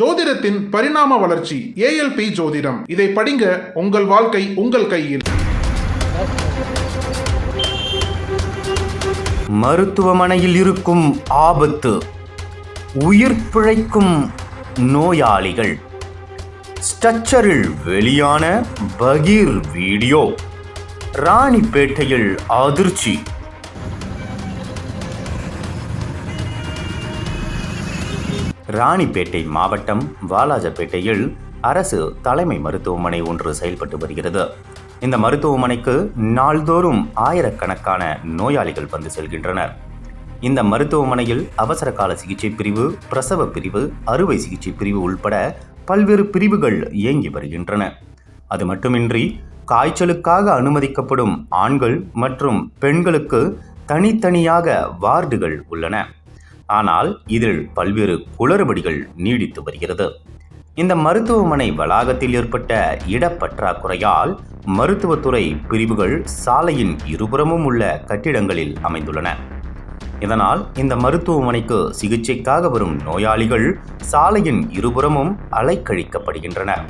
ஜோதிடத்தின் பரிணாம வளர்ச்சி ஏஎல்பி ஜோதிடம். இதை படிங்க உங்கள் வாழ்க்கை உங்கள் கையில். மருத்துவமனையில் இருக்கும் ஆபத்து உயிர் பிழைக்கும் நோயாளிகள். ஸ்ட்ரக்சரில் வெளியான பகீர் வீடியோ. ராணிப்பேட்டையில் அதிர்ச்சி. ராணிப்பேட்டை மாவட்டம் வாலாஜப்பேட்டையில் அரசு தலைமை மருத்துவமனை ஒன்று செயல்பட்டு வருகிறது. இந்த மருத்துவமனைக்கு நாள்தோறும் ஆயிரக்கணக்கான நோயாளிகள் வந்து செல்கின்றனர். இந்த மருத்துவமனையில் அவசர கால சிகிச்சை பிரிவு பிரசவ பிரிவு அறுவை சிகிச்சை பிரிவு உள்பட பல்வேறு பிரிவுகள் இயங்கி வருகின்றன. அது மட்டுமின்றி காய்ச்சலுக்காக அனுமதிக்கப்படும் ஆண்கள் மற்றும் பெண்களுக்கு தனித்தனியாக வார்டுகள் உள்ளன. ஆனால் இதில் பல்வேறு குளறுபடிகள் நீடித்து வருகிறது. இந்த மருத்துவமனை வளாகத்தில் ஏற்பட்ட இடப்பற்றாக்குறையால் மருத்துவத்துறை பிரிவுகள் சாலையின் இருபுறமும் உள்ள கட்டிடங்களில் அமைந்துள்ளன. இதனால் இந்த மருத்துவமனைக்கு சிகிச்சைக்காக வரும் நோயாளிகள் சாலையின் இருபுறமும் அலைக்கழிக்கப்படுகின்றனர்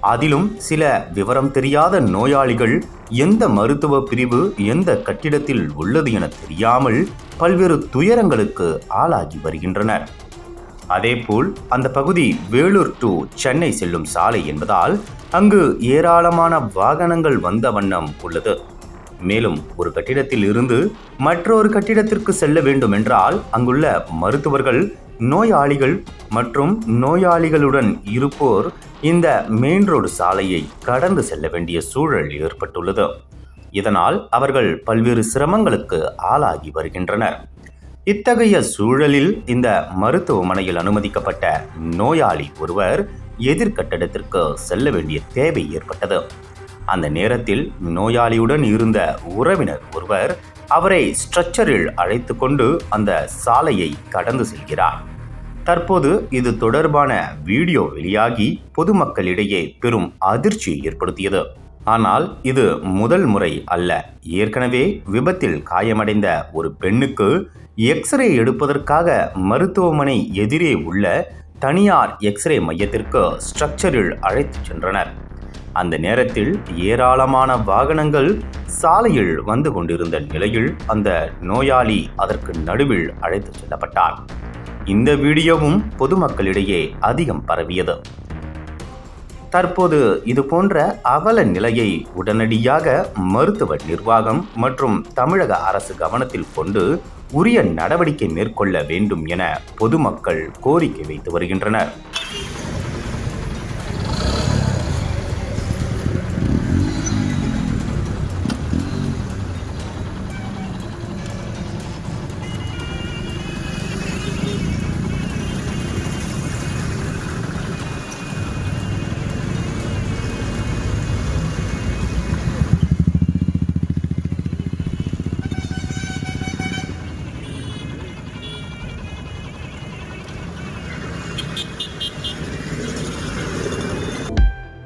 அதிலும் சில விவரம் தெரியாத நோயாளிகள் எந்த மருத்துவ பிரிவு எந்த கட்டிடத்தில் உள்ளது என தெரியாமல் பல்வேறு துயரங்களுக்கு ஆளாகி வருகின்றனர். அதேபோல் அந்த பகுதி வேலூர் டு சென்னை செல்லும் சாலை என்பதால் அங்கு ஏராளமான வாகனங்கள் வந்த வண்ணம் உள்ளது. மேலும் ஒரு கட்டிடத்தில் இருந்து மற்றொரு கட்டிடத்திற்கு செல்ல வேண்டும் என்றால் அங்குள்ள மருத்துவர்கள் நோயாளிகள் மற்றும் நோயாளிகளுடன் இருப்போர் இந்த மெயின் ரோடு சாலையை கடந்து செல்ல வேண்டிய சூழல் ஏற்பட்டுள்ளது. இதனால் அவர்கள் பல்வேறு சிரமங்களுக்கு ஆளாகி வருகின்றனர். இத்தகைய சூழலில் இந்த மருத்துவமனையில் அனுமதிக்கப்பட்ட நோயாளி ஒருவர் எதிர்கட்டடத்திற்கு செல்ல வேண்டிய தேவை ஏற்பட்டது. அந்த நேரத்தில் நோயாளியுடன் இருந்த உறவினர் ஒருவர் அவரை ஸ்ட்ரக்சரில் அழைத்து கொண்டு அந்த சாலையை கடந்து செல்கிறார். தற்போது இது தொடர்பான வீடியோ வெளியாகி பொதுமக்களிடையே பெரும் அதிர்ச்சியை ஏற்படுத்தியது. ஆனால் இது முதல் முறை அல்ல. ஏற்கனவே விபத்தில் காயமடைந்த ஒரு பெண்ணுக்கு எக்ஸ்ரே எடுப்பதற்காக மருத்துவமனை எதிரே உள்ள தனியார் எக்ஸ்ரே மையத்திற்கு ஸ்ட்ரக்சரில் அழைத்துச் சென்றனர். அந்த நேரத்தில் ஏராளமான வாகனங்கள் சாலையில் வந்து கொண்டிருந்த நிலையில் அந்த நோயாளி அதற்கு நடுவில் அழைத்துச் செல்லப்பட்டார் இந்த வீடியோவும் பொதுமக்களிடையே அதிகம் பரவியது. தற்போது இது போன்ற அவல நிலையை உடனடியாக மருத்துவ நிர்வாகம் மற்றும் தமிழக அரசு கவனத்தில் கொண்டு உரிய நடவடிக்கை மேற்கொள்ள வேண்டும் என பொதுமக்கள் கோரிக்கை வைத்து வருகின்றனர்.